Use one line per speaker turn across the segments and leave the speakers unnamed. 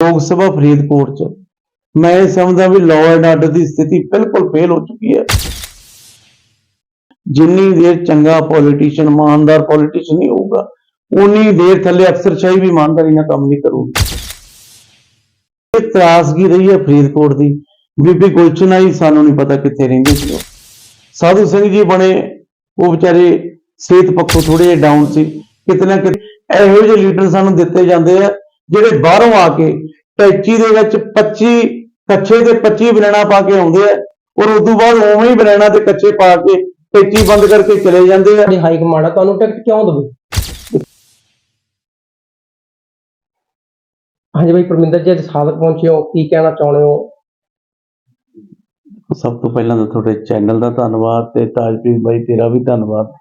ਲੋਕ ਸਭਾ ਫਰੀਦਕੋਟ ਚ। ਮੈਂ ਇਹ ਸਮਝਦਾ ਵੀ ਲਾਅ ਐਂਡ ਆਰਡਰ ਦੀ ਸਥਿਤੀ ਬਿਲਕੁਲ ਫੇਲ ਹੋ ਚੁੱਕੀ ਹੈ। ਜਿੰਨੀ ਦੇਰ ਚੰਗਾ ਪੋਲੀਟੀਸ਼ੀਅਨ ਇਮਾਨਦਾਰ ਪੋਲੀਟੀਸ਼ੀਅਨ ਨਹੀਂ ਹੋਊਗਾ ਉਨੀ ਦੇਰ ਥੱਲੇ ਅਫਸਰਸ਼ਾਹੀ ਵੀ ਇਮਾਨਦਾਰੀ ਨਾਲ ਕੰਮ ਨਹੀਂ ਕਰੂਗੀ। ਇਹ ਤਰਾਸਗੀ ਰਹੀ ਹੈ ਫਰੀਦਕੋਟ ਦੀ ਬੀਬੀ ਗੁਲਚਨਾ ਆਈ ਸਾਨੂੰ ਨਹੀਂ ਪਤਾ ਕਿੱਥੇ ਰਹਿੰਦੇ ਸੀ ਉਹ। ਸਾਧੂ ਸਿੰਘ ਜੀ ਬਣੇ, ਉਹ ਵਿਚਾਰੇ ਸਿਹਤ ਪੱਖੋਂ ਥੋੜੇ ਜਿਹੇ ਡਾਊਨ ਸੀ। ਕਿਤੇ ਨਾ ਕਿਤੇ ਇਹੋ ਜਿਹੇ ਲੀਡਰ ਸਾਨੂੰ ਦਿੱਤੇ ਜਾਂਦੇ ਆ ਜਿਹੜੇ ਬਾਹਰੋਂ ਆ ਕੇ ਟੈਚੀ ਦੇ ਵਿੱਚ 25 ਕੱਛੇ ਤੇ 25 ਬਨਾਣਾ ਪਾ ਕੇ ਆਉਂਦੇ ਆ ਔਰ ਉਸ ਤੋਂ ਬਾਅਦ ਉਵੇਂ ਹੀ ਬਨਾਣਾ ਤੇ ਕੱਛੇ ਪਾ ਕੇ ਟੈਚੀ ਬੰਦ ਕਰਕੇ ਚਲੇ ਜਾਂਦੇ ਆ।
ਤੁਹਾਡੀ ਹਾਈ ਕਮਾਂਡ ਆ ਤੁਹਾਨੂੰ ਟਿਕਟ ਕਿਉਂ ਦੇਵੇ? ਹਾਂਜੀ ਬਾਈ ਪਰਮਿੰਦਰ ਜੀ ਅੱਜ ਸਾਦਕ ਪਹੁੰਚੇ ਹੋ ਕੀ ਕਹਿਣਾ ਚਾਹੁੰਦੇ ਹੋ?
ਸਭ ਤੋਂ ਪਹਿਲਾਂ ਤਾਂ ਤੁਹਾਡੇ ਚੈਨਲ ਦਾ ਧੰਨਵਾਦ ਤੇ ਤਾਜਪ੍ਰੀਤ ਬਾਈ ਤੇਰਾ ਵੀ ਧੰਨਵਾਦ।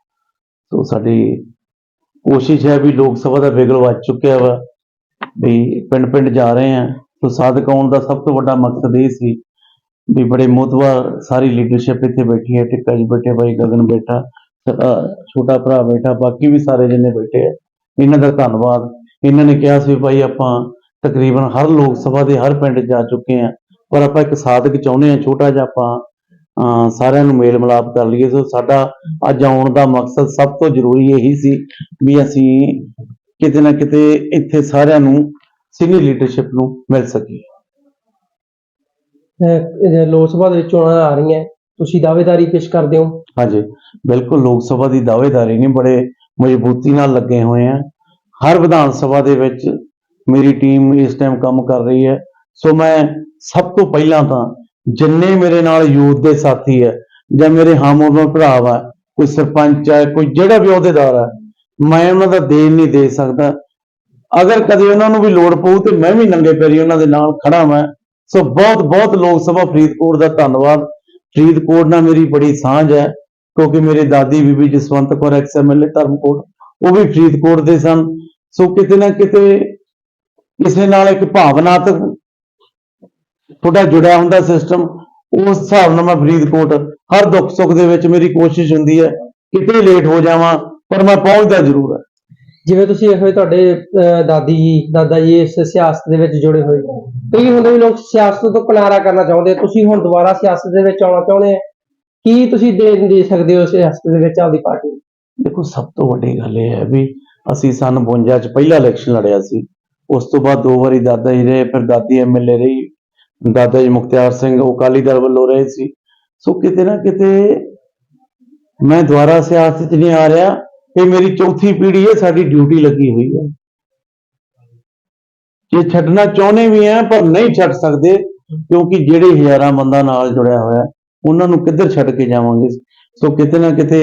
ਸੋ ਸਾਡੀ ਕੋਸ਼ਿਸ਼ ਹੈ ਵੀ ਲੋਕ ਸਭਾ ਦਾ ਵਿਗਲ ਵੱਜ ਚੁੱਕਿਆ ਵਾ। ਵੀ ਪਿੰਡ ਪਿੰਡ ਜਾ ਰਹੇ ਆ ਸੋ ਸਾਧਕ ਆਉਣ ਦਾ ਸਭ ਤੋਂ ਵੱਡਾ ਮਕਸਦ ਇਹ ਸੀ ਵੀ ਬੜੇ ਮੋਤਵਾ ਸਾਰੀ ਲੀਡਰਸ਼ਿਪ ਇੱਥੇ ਬੈਠੀ ਹੈ। ਟਿੱਕਾ ਜੀ ਬੈਠੇ ਬਾਈ ਗਗਨ ਬੈਠਾ ਛੋਟਾ ਭਰਾ ਬੈਠਾ, ਬਾਕੀ ਵੀ ਸਾਰੇ ਜਿੰਨੇ ਬੈਠੇ ਆ, ਇਹਨਾਂ ਦਾ ਧੰਨਵਾਦ। ਇਹਨਾਂ ਨੇ ਕਿਹਾ ਸੀ ਭਾਈ ਆਪਾਂ ਤਕਰੀਬਨ ਹਰ ਲੋਕ ਸਭਾ ਦੇ ਹਰ ਪਿੰਡ ਜਾ ਚੁੱਕੇ ਆ ਪਰ ਆਪਾਂ ਇੱਕ ਸਾਧਕ ਚਾਹੁੰਦੇ ਆ ਛੋਟਾ ਜਿਹਾ ਆਪਾਂ, ਅਹ ਸਾਰਿਆਂ ਨੂੰ ਮੇਲ ਮਿਲਾਪ ਕਰ ਲਈਏ। ਸੋ ਸਾਡਾ ਅੱਜ ਆਉਣ ਦਾ ਮਕਸਦ ਸਭ ਤੋਂ ਜ਼ਰੂਰੀ ਇਹੀ ਸੀ ਵੀ ਅਸੀਂ ਕਿਤੇ ਨਾ ਕਿਤੇ ਇੱਥੇ ਸਾਰਿਆਂ ਨੂੰ ਸੀਨੀਅਰ ਲੀਡਰਸ਼ਿਪ ਨੂੰ ਮਿਲ
ਇਹ ਲੋਕ ਸਭਾ ਦੇ ਚੋਣਾਂ ਆ ਰਹੀਆਂ ਤੁਸੀਂ ਦਾਅਵੇਦਾਰੀ ਪੇਸ਼ ਕਰਦੇ ਹੋ?
ਹਾਂਜੀ ਬਿਲਕੁਲ ਲੋਕ ਸਭਾ ਦੀ ਦਾਅਵੇਦਾਰੀ ਨਹੀਂ ਬੜੇ ਮਜ਼ਬੂਤੀ ਨਾਲ ਲੱਗੇ ਹੋਏ ਆ। ਹਰ ਵਿਧਾਨ ਸਭਾ ਦੇ ਵਿੱਚ ਮੇਰੀ ਟੀਮ ਇਸ ਟਾਈਮ ਕੰਮ ਕਰ ਰਹੀ ਹੈ। ਸੋ ਮੈਂ ਸਭ ਤੋਂ ਪਹਿਲਾਂ ਤਾਂ ਜਿੰਨੇ ਮੇਰੇ ਨਾਲ ਯੂਥ ਦੇ ਸਾਥੀ ਹੈ ਜਾਂ ਮੇਰੇ ਹਮ ਉਮਰ ਭਰਾ ਵਾ ਕੋਈ ਸਰਪੰਚ ਹੈ ਕੋਈ ਜਿਹੜਾ ਵੀ ਅਹੁਦੇਦਾਰ ਹੈ ਮੈਂ ਉਹਨਾਂ ਦਾ ਦੇਣ ਨਹੀਂ ਦੇ ਸਕਦਾ। ਅਗਰ ਕਦੇ ਉਹਨਾਂ ਨੂੰ ਵੀ ਲੋੜ ਪਊ ਤੇ ਮੈਂ ਵੀ ਨੰਗੇ ਪੈਰੀ ਉਹਨਾਂ ਦੇ ਨਾਲ ਖੜਾ ਮੈਂ ਸੋ ਬਹੁਤ ਬਹੁਤ ਲੋਕ ਸਭਾ ਫਰੀਦਕੋਟ ਦਾ ਧੰਨਵਾਦ। ਫਰੀਦਕੋਟ ਨਾਲ ਮੇਰੀ ਬੜੀ ਸਾਂਝ ਹੈ, ਕਿਉਂਕਿ ਮੇਰੇ ਦਾਦੀ ਬੀਬੀ ਜਸਵੰਤ ਕੌਰ ਐਕਸਐਮਐਲਏ ਧਰਮਕੋਟ, ਉਹ ਵੀ ਫਰੀਦਕੋਟ ਦੇ ਸਨ। ਸੋ ਕਿਤੇ ਨਾ ਕਿਤੇ ਕਿਸੇ ਨਾਲ ਇੱਕ ਭਾਵਨਾਤਮਕ ਤੁਹਾਡਾ ਜੁੜਿਆ ਹੁੰਦਾ ਸਿਸਟਮ, ਉਸ ਹਿਸਾਬ ਨਾਲ ਮੈਂ ਫਰੀਦਕੋਟ ਹਰ ਦੁੱਖ ਸੁੱਖ ਦੇ ਵਿੱਚ ਮੇਰੀ ਕੋਸ਼ਿਸ਼ ਹੁੰਦੀ ਹੈ, ਕਿਤੇ ਲੇਟ ਹੋ ਜਾਵਾਂ, ਪਰ ਮੈਂ ਪਹੁੰਚਦਾ ਜ਼ਰੂਰ ਹਾਂ।
ਜਿਵੇਂ ਤੁਸੀਂ ਇਹ ਤੁਹਾਡੇ ਅਹ, ਦਾਦੀ ਜੀ ਦਾਦਾ ਜੀ ਇਸ ਸਿਆਸਤ ਦੇ ਵਿੱਚ ਜੁੜੇ ਹੋਏ ਕਈ ਹੁੰਦੇ ਵੀ ਲੋਕ ਸਿਆਸਤ ਤੋਂ ਕਿਨਾਰਾ ਕਰਨਾ ਚਾਹੁੰਦੇ ਤੁਸੀਂ ਹੁਣ ਦੁਬਾਰਾ ਸਿਆਸਤ ਦੇ ਵਿੱਚ ਆਉਣਾ ਚਾਹੁੰਦੇ ਆ। ਕੀ ਤੁਸੀਂ ਦੇ ਦੇ ਸਕਦੇ ਹੋ ਸਿਆਸਤ ਦੇ ਵਿੱਚ ਆਪਦੀ ਪਾਰਟੀ?
ਦੇਖੋ ਸਭ ਤੋਂ ਵੱਡੀ ਗੱਲ ਇਹ ਹੈ ਵੀ ਅਸੀਂ ਸਨ 52 ਚ ਪਹਿਲਾ ਇਲੈਕਸ਼ਨ ਲੜਿਆ ਸੀ। ਉਸ ਤੋਂ ਬਾਅਦ ਦੋ ਵਾਰੀ ਦਾਦਾ ਜੀ ਰਹੇ ਫਿਰ ਦਾਦੀ ਐਮਐਲਏ ਰਹੀ। ਦਾਦਾ ਜੀ ਮੁਖਤਿਆਰ ਸਿੰਘ ਉਹ ਅਕਾਲੀ ਦਲ ਵੱਲੋਂ ਰਹੇ ਸੀ। ਸੋ ਕਿਤੇ ਨਾ ਕਿਤੇ ਮੈਂ ਦੁਬਾਰਾ ਸਿਆਸਤ 'ਚ ਨਹੀਂ ਆ ਰਿਹਾ। ਇਹ ਮੇਰੀ ਚੌਥੀ ਪੀੜ੍ਹੀ ਹੈ, ਸਾਡੀ ਡਿਊਟੀ ਲੱਗੀ ਹੋਈ ਹੈ। ਜੇ ਛੱਡਣਾ ਚਾਹੁੰਦੇ ਵੀ ਆ ਪਰ ਨਹੀਂ ਛੱਡ ਸਕਦੇ, ਕਿਉਂਕਿ ਜਿਹੜੇ ਹਜ਼ਾਰਾਂ ਬੰਦਾ ਨਾਲ ਜੁੜਿਆ ਹੋਇਆ, ਉਹਨਾਂ ਨੂੰ ਕਿੱਧਰ ਛੱਡ ਕੇ ਜਾਵਾਂਗੇ? ਸੋ ਕਿਤੇ ਨਾ ਕਿਤੇ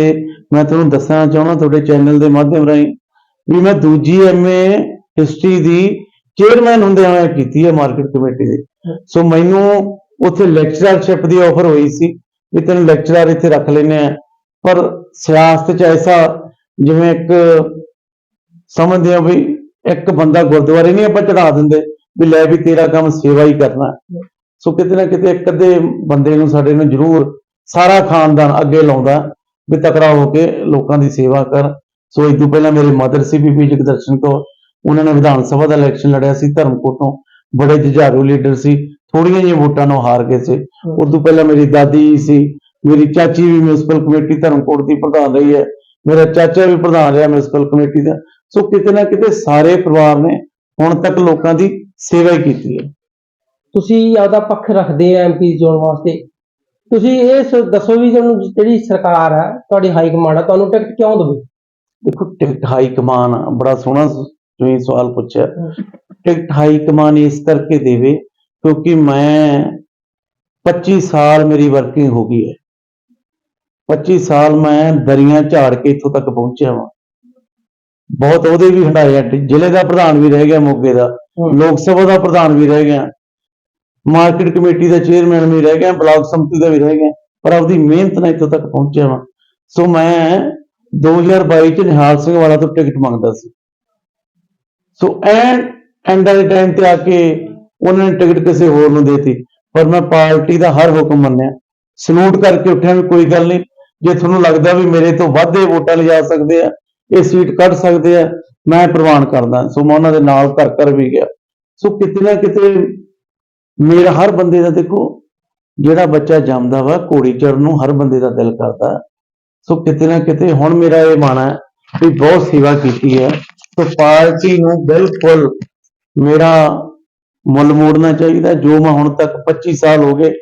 ਮੈਂ ਤੁਹਾਨੂੰ ਦੱਸਣਾ ਚਾਹੁੰਦਾ, ਤੁਹਾਡੇ ਚੈਨਲ ਦੇ ਮਾਧਿਅਮ ਰਾਹੀਂ, ਵੀ ਮੈਂ ਦੂਜੀ ਐਮਏ ਹਿਸਟਰੀ ਦੀ ਚੇਅਰਮੈਨ ਹੁੰਦੇ ਹੋਇਆ ਕੀਤੀ ਹੈ ਮਾਰਕੀਟ ਕਮੇਟੀ ਦੀ। ਸੋ ਮੈਨੂੰ ਉੱਥੇ ਲੈਕਚਰਰਸ਼ਿਪ ਦੀ ਆਫਰ ਹੋਈ ਸੀ, ਵੀ ਤੈਨੂੰ ਲੈਕਚਰਰ ਇੱਥੇ ਰੱਖ ਲੈਨੇ ਆ ਪਰ ਸਿਆਸਤ 'ਚ ਐਸਾ ਜਿਵੇਂ ਇੱਕ ਸਮਝਦੇ ਆ ਵੀ ਇੱਕ ਬੰਦਾ ਗੁਰਦੁਆਰੇ ਨਹੀਂ ਆਪਾਂ ਚੜਾ ਦਿੰਦੇ ਵੀ ਲੈ ਵੀ ਤੇਰਾ ਕੰਮ ਸੇਵਾ ਹੀ ਕਰਨਾ। ਸੋ ਕਿਤੇ ਨਾ ਕਿਤੇ ਇੱਕ ਅੱਧੇ ਬੰਦੇ ਨੂੰ ਸਾਡੇ ਨੂੰ ਜ਼ਰੂਰ ਸਾਰਾ ਖਾਨਦਾਨ ਅੱਗੇ ਲਾਉਂਦਾ ਵੀ ਤਕੜਾ ਹੋ ਕੇ ਲੋਕਾਂ ਦੀ ਸੇਵਾ ਕਰ। ਸੋ ਇਸ ਤੋਂ ਪਹਿਲਾਂ ਮੇਰੇ ਮਦਰ ਸੀ ਬੀਬੀ ਜਗਦਰਸ਼ਨ ਕੌਰ ਉਹਨਾਂ ਨੇ ਵਿਧਾਨ ਸਭਾ ਦਾ ਇਲੈਕਸ਼ਨ ਲੜਿਆ ਸੀ ਧਰਮਕੋਟ। ਤੋਂ ਬੜੇ ਜੁਝਾਰੂ ਲੀਡਰ ਸੀ ਥੋੜੀਆਂ ਜਿਹੀਆਂ ਵੋਟਾਂ ਨਾਲ ਹਾਰ ਗਏ ਸੀ। ਉਸ ਤੋਂ ਪਹਿਲਾਂ ਮੇਰੀ ਦਾਦੀ ਸੀ ਮੇਰੀ ਚਾਚੀ ਵੀ ਮਿਊਨਿਸਪਲ ਕਮੇਟੀ ਧਰਮਕੋਟ ਦੀ ਪ੍ਰਧਾਨ ਰਹੀ ਹੈ। ਮੇਰਾ ਚਾਚਾ ਵੀ ਪ੍ਰਧਾਨ ਰਿਹਾ ਮਿਊਨਿਸਪਲ ਕਮੇਟੀ ਦਾ। ਸੋ ਕਿਤੇ ਨਾ ਕਿਤੇ ਸਾਰੇ ਪਰਿਵਾਰ ਨੇ ਹੁਣ ਤੱਕ ਲੋਕਾਂ ਦੀ ਸੇਵਾ ਹੀ ਕੀਤੀ ਹੈ।
ਤੁਸੀਂ ਆਪਦਾ ਪੱਖ ਰੱਖਦੇ ਆ ਐਮਪੀ ਚੋਣ ਵਾਸਤੇ। ਤੁਸੀਂ ਇਹ ਦੱਸੋ ਵੀ ਜਿਹੜੀ ਸਰਕਾਰ ਹੈ ਤੁਹਾਡੀ ਹਾਈ ਕਮਾਂਡ ਆ ਤੁਹਾਨੂੰ ਟਿਕਟ ਕਿਉਂ ਦੇਵੇ?
ਦੇਖੋ ਟਿਕਟ ਹਾਈ ਕਮਾਨ ਬੜਾ ਸੋਹਣਾ ਤੁਸੀਂ ਸਵਾਲ ਪੁੱਛਿਆ। ਟਿਕਟ ਹਾਈ ਕਮਾਨ ਇਸ ਕਰਕੇ ਦੇਵੇ ਕਿਉਂਕਿ ਮੈਂ 25 ਸਾਲ ਮੇਰੀ ਵਰਕਿੰਗ ਹੋ ਗਈ ਹੈ। 25 ਸਾਲ ਮੈਂ ਦਰੀਆਂ ਝਾੜ ਕੇ ਇੱਥੋਂ ਤੱਕ ਪਹੁੰਚਿਆ ਹਾਂ ਬਹੁਤ ਉਹਦੇ ਵੀ ਹੰਡਾਏ ਆ ਜ਼ਿਲ੍ਹੇ ਦਾ ਪ੍ਰਧਾਨ ਵੀ ਰਹਿ ਗਿਆ ਮੋਗੇ ਦਾ ਲੋਕ ਸਭਾ ਦਾ ਪ੍ਰਧਾਨ ਵੀ ਰਹਿ ਗਿਆ। ਮਾਰਕੀਟ ਕਮੇਟੀ ਦਾ ਚੇਅਰਮੈਨ ਵੀ ਰਹਿ ਗਿਆ ਬਲਾਕ ਸੰਮਤੀ ਦਾ ਵੀ ਰਹਿ ਗਿਆ ਪਰ ਆਪਦੀ ਮਿਹਨਤ ਨਾਲ ਇੱਥੋਂ ਤੱਕ ਪਹੁੰਚਿਆ ਹਾਂ ਸੋ ਮੈਂ 2022 ਚ ਨਿਹਾਲ ਸਿੰਘ ਵਾਲਾ ਤੋਂ ਟਿਕਟ ਮੰਗਦਾ ਸੀ। ਸੋ ਐਨ ਐਂਡ ਦੇ ਟਾਈਮ ਤੇ ਆ ਕੇ ਉਹਨਾਂ ਨੇ ਟਿਕਟ ਕਿਸੇ ਹੋਰ ਨੂੰ ਦੇਤੀ ਪਰ ਮੈਂ ਪਾਰਟੀ ਦਾ ਹਰ ਹੁਕਮ ਮੰਨਿਆ। ਸਲੂਟ ਕਰਕੇ ਉੱਠਿਆ ਵੀ ਕੋਈ ਗੱਲ ਨਹੀਂ ਜੇ ਤੁਹਾਨੂੰ ਲੱਗਦਾ ਵੀ ਮੇਰੇ ਤੋਂ ਵੱਧੇ ਵੋਟਾਂ ਲਿਜਾ ਸਕਦੇ ਆ, ਇਹ ਸੀਟ ਕੱਢ ਸਕਦੇ ਆ, ਮੈਂ ਪ੍ਰਵਾਨ ਕਰਦਾ। ਸੋ ਮੈਂ ਉਹਨਾਂ ਦੇ ਨਾਲ ਘਰ ਘਰ ਵੀ ਗਿਆ। ਸੋ ਕਿਤੇ ਨਾ ਕਿਤੇ ਮੇਰਾ ਹਰ ਬੰਦੇ ਦਾ ਦੇਖੋ, ਜਿਹੜਾ ਬੱਚਾ ਜੰਮਦਾ ਵਾ, ਘੋੜੀ ਚੜ੍ਹਨ ਨੂੰ ਹਰ ਬੰਦੇ ਦਾ ਦਿਲ ਕਰਦਾ। ਸੋ ਕਿਤੇ ਨਾ ਕਿਤੇ ਹੁਣ ਮੇਰਾ ਇਹ ਮਨ ਹੈ ਵੀ ਬਹੁਤ ਸੇਵਾ ਕੀਤੀ ਹੈ। ਸੋ ਪਾਰਟੀ ਨੂੰ ਬਿਲਕੁਲ ਮੇਰਾ ਮੁੱਲ ਮੋੜਨਾ ਚਾਹੀਦਾ। ਜੋ ਮੈਂ ਹੁਣ ਤੱਕ 25 ਸਾਲ ਹੋ ਗਏ,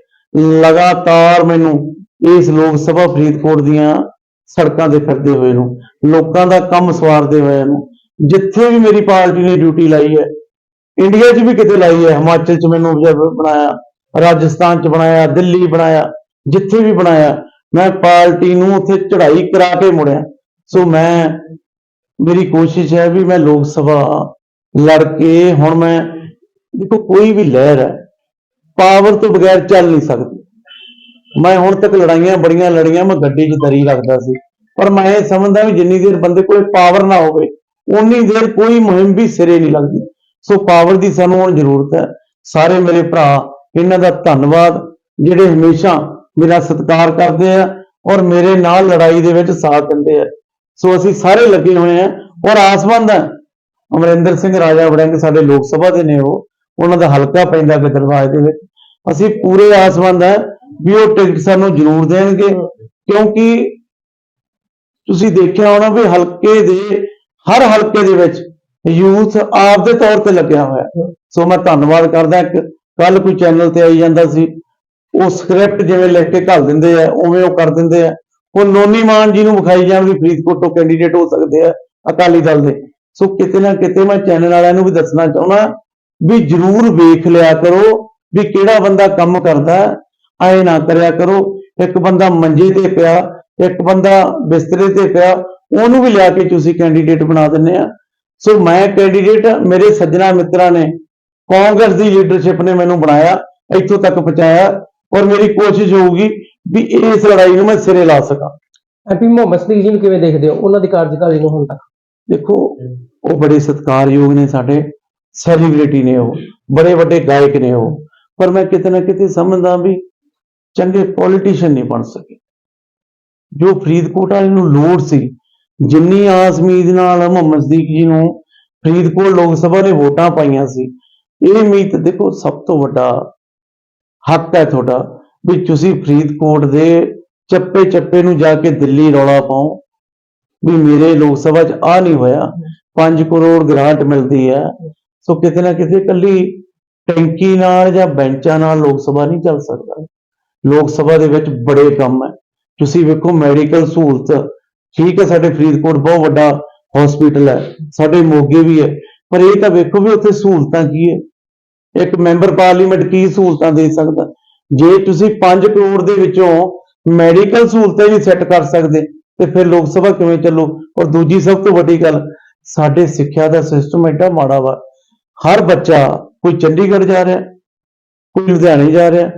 ਲਗਾਤਾਰ ਮੈਨੂੰ ਇਸ ਲੋਕ ਸਭਾ ਫਰੀਦਕੋਟ ਦੀਆਂ ਸੜਕਾਂ ਤੇ ਫਿਰਦੇ ਹੋਏ ਨੂੰ, ਲੋਕਾਂ ਦਾ ਕੰਮ ਸਵਾਰਦੇ ਹੋਏ ਨੂੰ, ਜਿੱਥੇ ਵੀ ਮੇਰੀ ਪਾਰਟੀ ਨੇ ਡਿਊਟੀ ਲਾਈ ਹੈ ਇੰਡੀਆ 'ਚ ਵੀ ਕਿਤੇ ਲਾਈ ਹੈ, ਹਿਮਾਚਲ 'ਚ ਮੈਨੂੰ ਬਣਾਇਆ, ਰਾਜਸਥਾਨ 'ਚ ਬਣਾਇਆ, ਦਿੱਲੀ ਬਣਾਇਆ, ਜਿੱਥੇ ਵੀ ਬਣਾਇਆ, ਮੈਂ ਪਾਰਟੀ ਨੂੰ ਉੱਥੇ ਚੜ੍ਹਾਈ ਕਰਾ ਕੇ ਮੁੜਿਆ। ਸੋ ਮੈਂ, ਮੇਰੀ ਕੋਸ਼ਿਸ਼ ਹੈ ਵੀ ਮੈਂ ਲੋਕ ਸਭਾ ਲੜ ਕੇ ਹੁਣ ਮੈਂ, ਦੇਖੋ ਕੋਈ ਵੀ ਲਹਿਰ ਹੈ, ਪਾਵਰ ਤੋਂ ਬਗੈਰ ਚੱਲ ਨਹੀਂ ਸਕਦੀ। ਮੈਂ ਹੁਣ ਤੱਕ ਲੜਾਈਆਂ ਬੜੀਆਂ ਲੜੀਆਂ, ਮੈਂ ਗੱਡੀ 'ਚ ਦਰੀ ਰੱਖਦਾ ਸੀ। ਪਰ ਮੈਂ ਇਹ ਸਮਝਦਾ ਵੀ ਜਿੰਨੀ ਦੇਰ ਬੰਦੇ ਕੋਲ ਪਾਵਰ ਨਾ ਹੋਵੇ ਉਨੀ ਦੇਰ ਕੋਈ ਮੁਹਿੰਮ ਵੀ ਸਿਰੇ ਨਹੀਂ ਲੱਗਦੀ। ਸੋ ਪਾਵਰ ਦੀ ਸਾਨੂੰ ਹੁਣ ਜ਼ਰੂਰਤ ਹੈ। ਸਾਰੇ ਮੇਰੇ ਭਰਾ, ਇਹਨਾਂ ਦਾ ਧੰਨਵਾਦ, ਜਿਹੜੇ ਹਮੇਸ਼ਾ ਮੇਰਾ ਸਤਿਕਾਰ ਕਰਦੇ ਆ ਔਰ ਮੇਰੇ ਨਾਲ ਲੜਾਈ ਦੇ ਵਿੱਚ ਸਾਥ ਦਿੰਦੇ ਆ। ਸੋ ਅਸੀਂ ਸਾਰੇ ਲੱਗੇ ਹੋਏ ਆ ਔਰ ਆਸਮੰਦ ਹੈ ਅਮਰਿੰਦਰ ਸਿੰਘ ਰਾਜਾ ਵੜਿੰਗ ਸਾਡੇ ਲੋਕ ਸਭਾ ਦੇ ਨੇ ਉਹ। ਉਹਨਾਂ ਦਾ ਹਲਕਾ ਪੈਂਦਾ ਗਿੱਦੜਵਾਜ ਦੇ ਵਿੱਚ। ਅਸੀਂ ਪੂਰੇ ਆਸਮੰਦ ਹੈ ਵੀ ਉਹ ਟਿਕਟ ਸਾਨੂੰ ਜ਼ਰੂਰ ਦੇਣਗੇ। ਕਿਉਂਕਿ ਤੁਸੀਂ ਦੇਖਿਆ ਹੋਣਾ ਵੀ ਹਲਕੇ ਦੇ ਹਰ ਹਲਕੇ ਦੇ ਵਿੱਚ ਯੂਥ ਆਪ ਦੇ ਤੌਰ ਤੇ ਲੱਗਿਆ ਹੋਇਆ। ਸੋ ਮੈਂ ਧੰਨਵਾਦ ਕਰਦਾ। ਇੱਕ ਕੱਲ ਕੋਈ ਚੈਨਲ ਤੇ ਆਈ ਜਾਂਦਾ ਸੀ ਉਹ ਸਕ੍ਰਿਪਟ ਜਿਵੇਂ ਲਿਖ ਕੇ ਘੱਲ ਦਿੰਦੇ ਆ ਉਵੇਂ ਉਹ ਕਰ ਦਿੰਦੇ ਆ। ਉਹ ਨੋਨੀ ਮਾਨ ਜੀ ਨੂੰ ਵਿਖਾਈ ਜਾਣ ਵੀ ਫਰੀਦਕੋਟ ਤੋਂ ਕੈਂਡੀਡੇਟ ਹੋ ਸਕਦੇ ਆ ਅਕਾਲੀ ਦਲ ਦੇ। ਸੋ ਕਿਤੇ ਨਾ ਕਿਤੇ ਮੈਂ ਚੈਨਲ ਵਾਲਿਆਂ ਨੂੰ ਵੀ ਦੱਸਣਾ ਚਾਹੁੰਦਾ ਵੀ ਜਰੂਰ ਵੇਖ ਲਿਆ ਕਰੋ ਵੀ ਕਿਹੜਾ ਬੰਦਾ ਕੰਮ ਕਰਦਾ। ਐ ਨਾ ਕਰਿਆ ਕਰੋ। ਇੱਕ ਬੰਦਾ ਮੰਜੇ ਤੇ ਪਿਆ ਇੱਕ ਬੰਦਾ ਬਿਸਤਰੇ ਤੇ ਪਿਆ ਉਹਨੂੰ ਵੀ ਲਿਆ ਕੇ ਤੁਸੀਂ ਕੈਂਡੀਡੇਟ ਬਣਾ ਦਿੰਦੇ ਆ। ਸੋ ਮੈਂ ਕੈਂਡੀਡੇਟ ਮੇਰੇ ਸੱਜਣਾ ਮਿੱਤਰਾਂ ਨੇ ਕਾਂਗਰਸ ਦੀ ਲੀਡਰਸ਼ਿਪ ਨੇ ਮੈਨੂੰ ਬਣਾਇਆ ਇੱਥੋਂ ਤੱਕ ਪਹੁੰਚਾਇਆ ਔਰ ਮੇਰੀ ਕੋਸ਼ਿਸ਼ ਹੋਊਗੀ ਵੀ ਇਸ ਲੜਾਈ ਨੂੰ ਮੈਂ ਸਿਰੇ ਲਾ ਸਕਾਂ।
ਐਮਪੀ ਮੁਹੰਮਦ ਸਦੀਕ ਜੀ ਨੂੰ ਕਿਵੇਂ ਦੇਖਦੇ ਹੋ? ਉਹਨਾਂ ਦੀ ਕਾਰਜਕਾਰੀ ਨੂੰ ਹੁਣ ਤੱਕ?
ਦੇਖੋ ਉਹ ਬੜੇ ਸਤਿਕਾਰਯੋਗ ਨੇ ਸਾਡੇ ਸੈਲੀਬ੍ਰਿਟੀ ਨੇ ਉਹ ਬੜੇ ਵੱਡੇ ਗਾਇਕ ਨੇ ਉਹ। ਪਰ ਮੈਂ ਕਿਤੇ ਨਾ ਕਿਤੇ ਸਮਝਦਾ ਵੀ ਚੰਗੇ ਪੋਲੀਟੀਸ਼ੀਅਨ ਨਹੀਂ ਬਣ ਸਕੇ। ਜੋ ਫਰੀਦਕੋਟ ਵਾਲੇ ਨੂੰ ਲੋੜ ਸੀ, ਜਿੰਨੀ ਆਸਮੀਦ ਨਾਲ ਮੁਹੰਮਦ ਸਦੀਕ ਜੀ ਨੂੰ ਫਰੀਦਕੋਟ ਲੋਕ ਸਭਾ ਨੇ ਵੋਟਾਂ ਪਾਈਆਂ ਸੀ, ਇਹ ਉਮੀਦ ਦੇਖੋ ਸਭ ਤੋਂ ਵੱਡਾ ਹੱਕ ਹੈ ਤੁਹਾਡਾ ਵੀ ਤੁਸੀਂ ਫਰੀਦਕੋਟ ਦੇ ਚੱਪੇ ਚੱਪੇ ਨੂੰ ਜਾ ਕੇ ਦਿੱਲੀ ਰੌਲਾ ਪਾਓ। ਵੀ ਮੇਰੇ ਲੋਕ ਸਭਾ 'ਚ ਆ ਨਹੀਂ ਹੋਇਆ 5 ਕਰੋੜ ਗ੍ਰਾਂਟ ਮਿਲਦੀ ਹੈ। ਸੋ ਕਿਤੇ ਨਾ ਕਿਤੇ ਕੱਲੀ ਟੈਂਕੀ ਨਾਲ ਜਾਂ ਬੈਂਚਾਂ ਨਾਲ ਲੋਕ ਸਭਾ ਨਹੀਂ ਚੱਲ ਸਕਦਾ। ਲੋਕ ਸਭਾ ਦੇ ਵਿੱਚ ਬੜੇ ਕੰਮ ਹੈ। ਤੁਸੀਂ ਵੇਖੋ ਮੈਡੀਕਲ ਸਹੂਲਤ, ਠੀਕ ਹੈ ਸਾਡੇ ਫਰੀਦਕੋਟ ਬਹੁਤ ਵੱਡਾ ਹਸਪੀਟਲ ਹੈ, ਸਾਡੇ ਮੋਗੇ ਵੀ ਹੈ, ਪਰ ਇਹ ਤਾਂ ਵੇਖੋ ਵੀ ਉੱਥੇ ਸਹੂਲਤਾਂ ਕੀ ਹੈ। ਇੱਕ ਮੈਂਬਰ ਪਾਰਲੀਮੈਂਟ ਕੀ ਸਹੂਲਤਾਂ ਦੇ ਸਕਦਾ? ਜੇ ਤੁਸੀਂ 5 ਕਰੋੜ ਦੇ ਵਿੱਚੋਂ ਮੈਡੀਕਲ ਸਹੂਲਤਾਂ ਵੀ ਸੈੱਟ ਕਰ ਸਕਦੇ, ਤੇ ਫਿਰ ਲੋਕ ਸਭਾ ਕਿਵੇਂ ਚੱਲੂ? ਔਰ ਦੂਜੀ ਸਭ ਤੋਂ ਵੱਡੀ ਗੱਲ, ਸਾਡੇ ਸਿੱਖਿਆ ਦਾ ਸਿਸਟਮ ਐਡਾ ਮਾੜਾ ਵਾ। ਹਰ ਬੱਚਾ ਕੋਈ ਚੰਡੀਗੜ੍ਹ ਜਾ ਰਿਹਾ, ਕੋਈ ਲੁਧਿਆਣੇ ਜਾ ਰਿਹਾ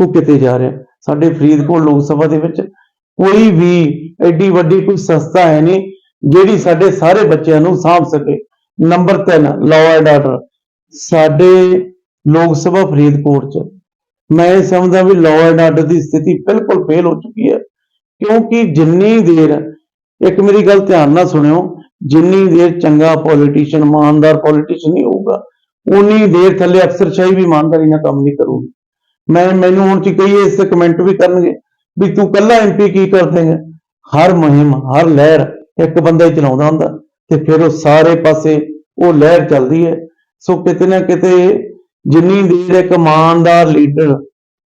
ਕੋਈ ਕਿਤੇ ਜਾ ਰਿਹਾ। ਸਾਡੇ ਫਰੀਦਕੋਟ ਲੋਕ ਸਭਾ ਦੇ ਵਿੱਚ ਕੋਈ ਵੀ ਐਡੀ ਵੱਡੀ ਕੋਈ ਸੰਸਥਾ ਹੈ ਨਹੀਂ ਜਿਹੜੀ ਸਾਡੇ ਸਾਰੇ ਬੱਚਿਆਂ ਨੂੰ ਸਾਂਭ ਸਕੇ। ਨੰਬਰ 3 ਲਾਅ ਐਂਡ ਆਰਡਰ ਸਾਡੇ ਲੋਕ ਸਭਾ ਫਰੀਦਕੋਟ ਚ ਮੈਂ ਇਹ ਸਮਝਦਾ ਵੀ ਲਾਅ ਐਂਡ ਆਰਡਰ ਦੀ ਸਥਿਤੀ ਬਿਲਕੁਲ ਫੇਲ ਹੋ ਚੁੱਕੀ ਹੈ। ਕਿਉਂਕਿ ਜਿੰਨੀ ਦੇਰ, ਇੱਕ ਮੇਰੀ ਗੱਲ ਧਿਆਨ ਨਾਲ ਸੁਣਿਓ, ਜਿੰਨੀ ਦੇਰ ਚੰਗਾ ਪੋਲੀਟੀਸ਼ੀਅਨ ਇਮਾਨਦਾਰ ਪੋਲੀਟੀਸ਼ੀਅਨ ਨਹੀਂ ਹੋਊਗਾ, ਉਨੀ ਦੇਰ ਥੱਲੇ ਅਫਸਰਸ਼ਾਹੀ ਵੀ ਇਮਾਨਦਾਰੀ ਨਾਲ ਕੰਮ ਨਹੀਂ ਕਰੂਗੀ। ਮੈਂ ਮੈਨੂੰ ਹੁਣ ਚ ਕਈ ਇਸ ਕਮੈਂਟ ਵੀ ਕਰਨਗੇ ਵੀ ਤੂੰ ਕੱਲਾ ਐਮਪੀ ਕੀ ਕਰ ਦੇਂਗਾ ਹਰ ਮੁਹਿੰਮ, ਹਰ ਲਹਿਰ ਇੱਕ ਬੰਦਾ ਹੀ ਚਲਾਉਂਦਾ ਹੁੰਦਾ ਤੇ ਫਿਰ ਉਹ ਸਾਰੇ ਪਾਸੇ ਉਹ ਲਹਿਰ ਚੱਲਦੀ ਹੈ। ਸੋ ਕਿਤੇ ਨਾ ਕਿਤੇ ਜਿੰਨੀ ਦੇਰ ਇੱਕ ਇਮਾਨਦਾਰ ਲੀਡਰ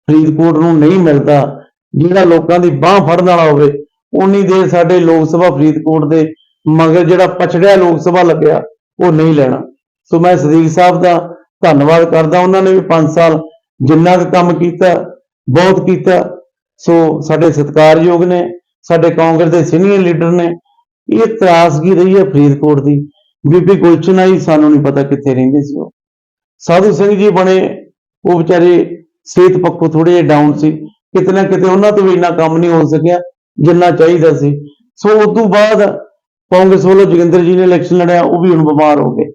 ਫਰੀਦਕੋਟ ਨੂੰ ਨਹੀਂ ਮਿਲਦਾ, ਜਿਹੜਾ ਲੋਕਾਂ ਦੀ ਬਾਹ ਫੜਨ ਵਾਲਾ ਹੋਵੇ ਉਨੀ ਦੇਰ ਸਾਡੇ ਲੋਕ ਸਭਾ ਫਰੀਦਕੋਟ ਦੇ ਮਗਰ ਜਿਹੜਾ ਪਛੜਿਆ ਲੋਕ ਸਭਾ ਲੱਗਿਆ, ਉਹ ਨਹੀਂ ਲੈਣਾ। ਸੋ ਮੈਂ ਸਦੀਕ ਸਾਹਿਬ ਦਾ ਧੰਨਵਾਦ ਕਰਦਾ, ਉਹਨਾਂ ਨੇ ਵੀ 5 ਸਾਲ ਜਿੰਨਾ ਕੁ ਕੰਮ ਕੀਤਾ, ਬਹੁਤ ਕੀਤਾ। ਸੋ ਸਾਡੇ ਸਤਿਕਾਰਯੋਗ ਨੇ, ਸਾਡੇ ਕਾਂਗਰਸ ਦੇ ਸੀਨੀਅਰ ਲੀਡਰ ਨੇ, ਇਹ ਤਰਾਸਗੀ ਰਹੀ ਹੈ ਫਰੀਦਕੋਟ ਦੀ। ਬੀਬੀ ਗੁਲਚਨ ਆਈ ਸਾਨੂੰ ਨਹੀਂ ਪਤਾ ਕਿੱਥੇ ਰਹਿੰਦੇ ਸੀ ਉਹ। ਸਾਧੂ ਸਿੰਘ ਜੀ ਬਣੇ, ਉਹ ਵਿਚਾਰੇ ਸਿਹਤ ਪੱਖੋਂ ਥੋੜੇ ਜਿਹੇ ਡਾਊਨ ਸੀ। ਕਿਤੇ ਨਾ ਕਿਤੇ ਉਹਨਾਂ ਤੋਂ ਵੀ ਇੰਨਾ ਕੰਮ ਨਹੀਂ ਹੋ ਸਕਿਆ, ਜਿੰਨਾ ਚਾਹੀਦਾ ਸੀ। ਸੋ ਉਸ ਤੋਂ ਬਾਅਦ ਕਾਂਗਰਸ ਵੱਲੋਂ ਜੋਗਿੰਦਰ ਜੀ ਨੇ ਇਲੈਕਸ਼ਨ ਲੜਿਆ, ਉਹ ਵੀ ਹੁਣ ਬਿਮਾਰ ਹੋ ਗਏ।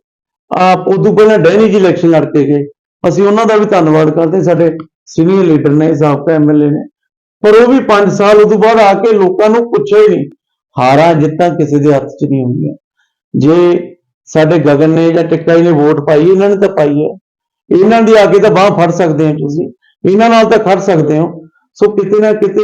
ਆਪ ਉਦੋਂ ਪਹਿਲਾਂ ਡੈਨੀ ਜੀ ਇਲੈਕਸ਼ਨ ਲੜ ਕੇ ਗਏ। ਅਸੀਂ ਉਹਨਾਂ ਦਾ ਵੀ ਧੰਨਵਾਦ ਕਰਦੇ ਸਾਡੇ ਸੀਨੀਅਰ ਲੀਡਰ ਨੇ, ਸਾਬਕਾ ਐਮਐਲਏ ਨੇ। ਪਰ ਉਹ ਵੀ 5 ਸਾਲ ਉਦੋਂ ਬਾਅਦ ਆ ਕੇ ਲੋਕਾਂ ਨੂੰ ਪੁੱਛਿਆ ਹੀ ਨਹੀਂ। ਹਾਰਾਂ ਜਿੱਤਾਂ ਕਿਸੇ ਦੇ ਹੱਥ 'ਚ ਨਹੀਂ ਹੁੰਦੀਆਂ। ਜੇ ਸਾਡੇ ਗਗਨ ਨੇ ਜਾਂ ਟਿੱਕਾ ਜੀ ਨੇ ਵੋਟ ਪਾਈ, ਇਹਨਾਂ ਨੇ ਤਾਂ ਪਾਈ ਹੈ। ਇਹਨਾਂ ਦੀ ਆ ਕੇ ਤਾਂ ਬਾਹ ਫੜ ਸਕਦੇ ਹੋ ਤੁਸੀਂ। ਇਹਨਾਂ ਨਾਲ ਤਾਂ ਖੜ ਸਕਦੇ ਹੋ। ਸੋ ਕਿਤੇ ਨਾ ਕਿਤੇ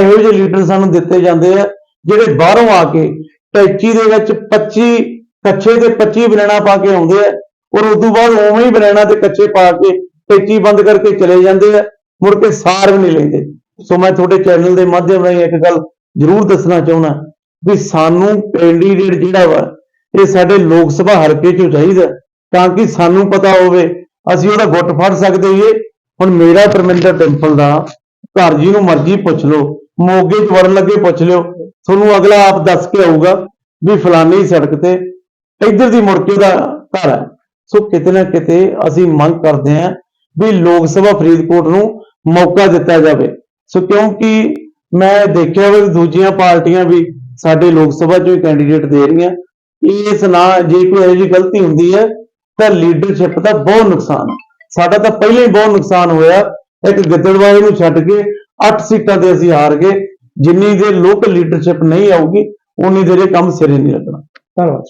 ਇਹੋ ਜਿਹੇ ਲੀਡਰ ਸਾਨੂੰ ਦਿੱਤੇ ਜਾਂਦੇ ਆ, ਜਿਹੜੇ ਬਾਹਰੋਂ ਆ ਕੇ ਟੈਚੀ ਦੇ ਵਿੱਚ 25 ਕੱਛੇ ਤੇ 25 ਬਨਾਣਾ ਪਾ ਕੇ ਆਉਂਦੇ ਆ। ਔਰ ਉਸ ਤੋਂ ਬਾਅਦ ਉਵੇਂ ਹੀ ਬਨਾਣਾ ਤੇ ਕੱਚੇ ਪਾ ਕੇ ਟੈਚੀ ਬੰਦ ਕਰਕੇ ਚਲੇ ਜਾਂਦੇ ਆ, ਮੁੜ ਕੇ ਸਾਰ ਵੀ ਨਹੀਂ ਲੈਂਦੇ। ਸੋ ਮੈਂ ਤੁਹਾਡੇ ਚੈਨਲ ਦੇ ਮਾਧਿਅਮ ਰਾਹੀਂ ਇੱਕ ਗੱਲ ਜ਼ਰੂਰ ਦੱਸਣਾ ਚਾਹੁੰਦਾ ਵੀ ਸਾਨੂੰ ਕੈਂਡੀਡੇਟ ਜਿਹੜਾ ਵਾ, ਇਹ ਸਾਡੇ ਲੋਕ ਸਭਾ ਹਲਕੇ ਚੋਂ ਚਾਹੀਦਾ। ਤਾਂ ਕਿ ਸਾਨੂੰ ਪਤਾ ਹੋਵੇ, ਅਸੀਂ ਉਹਦਾ ਗੁੱਟ ਫੜ ਸਕਦੇ ਹੋਈਏ ਹੁਣ ਮੇਰਾ ਪਰਮਿੰਦਰ ਟੈਂਪਲ ਦਾ, ਘਰ ਜੀ ਨੂੰ ਮਰਜ਼ੀ ਪੁੱਛ ਲਓ, ਮੋਗੇ ਚ ਵੜਨ ਲੱਗੇ ਪੁੱਛ ਲਿਓ। ਤੁਹਾਨੂੰ ਅਗਲਾ ਆਪ ਦੱਸ ਕੇ ਆਊਗਾ ਵੀ ਫਲਾਨੀ ਸੜਕ ਤੇ ਇੱਧਰ ਦੀ ਮੁੜ ਕੇ ਦਾ ਘਰ ਹੈ ਸੋ ਕਿਤੇ ਨਾ ਕਿਤੇ ਅਸੀਂ ਮੰਗ ਕਰਦੇ ਹਾਂ ਵੀ ਲੋਕ ਸਭਾ ਫਰੀਦਕੋਟ ਨੂੰ ਮੌਕਾ ਦਿੱਤਾ ਜਾਵੇ। ਸੋ ਕਿਉਂਕਿ ਮੈਂ ਦੇਖਿਆ ਵੀ ਦੂਜੀਆਂ ਪਾਰਟੀਆਂ ਵੀ ਸਾਡੇ ਲੋਕ ਸਭਾ ਚੋਂ ਕੈਂਡੀਡੇਟ ਦੇ ਰਹੀਆਂ। ਇਸ ਨਾਲ ਜੇ ਕੋਈ ਇਹੋ ਜਿਹੀ ਗਲਤੀ ਹੁੰਦੀ ਹੈ, ਤਾਂ ਲੀਡਰਸ਼ਿਪ ਦਾ ਬਹੁਤ ਨੁਕਸਾਨ ਸਾਡਾ ਤਾਂ ਪਹਿਲਾਂ ਹੀ ਬਹੁਤ ਨੁਕਸਾਨ ਹੋਇਆ। ਇੱਕ ਗਿੱਦੜਵਾਹੇ ਨੂੰ ਛੱਡ ਕੇ 8 ਸੀਟਾਂ ਤੇ ਅਸੀਂ ਹਾਰ ਗਏ। ਜਿੰਨੀ ਦੇਰ ਲੋਕਲ ਲੀਡਰਸ਼ਿਪ ਨਹੀਂ ਆਊਗੀ ਉਨੀ ਦੇਰ ਇਹ ਕੰਮ ਸਿਰੇ ਨਹੀਂ ਲੱਗਣਾ।
ਧੰਨਵਾਦ।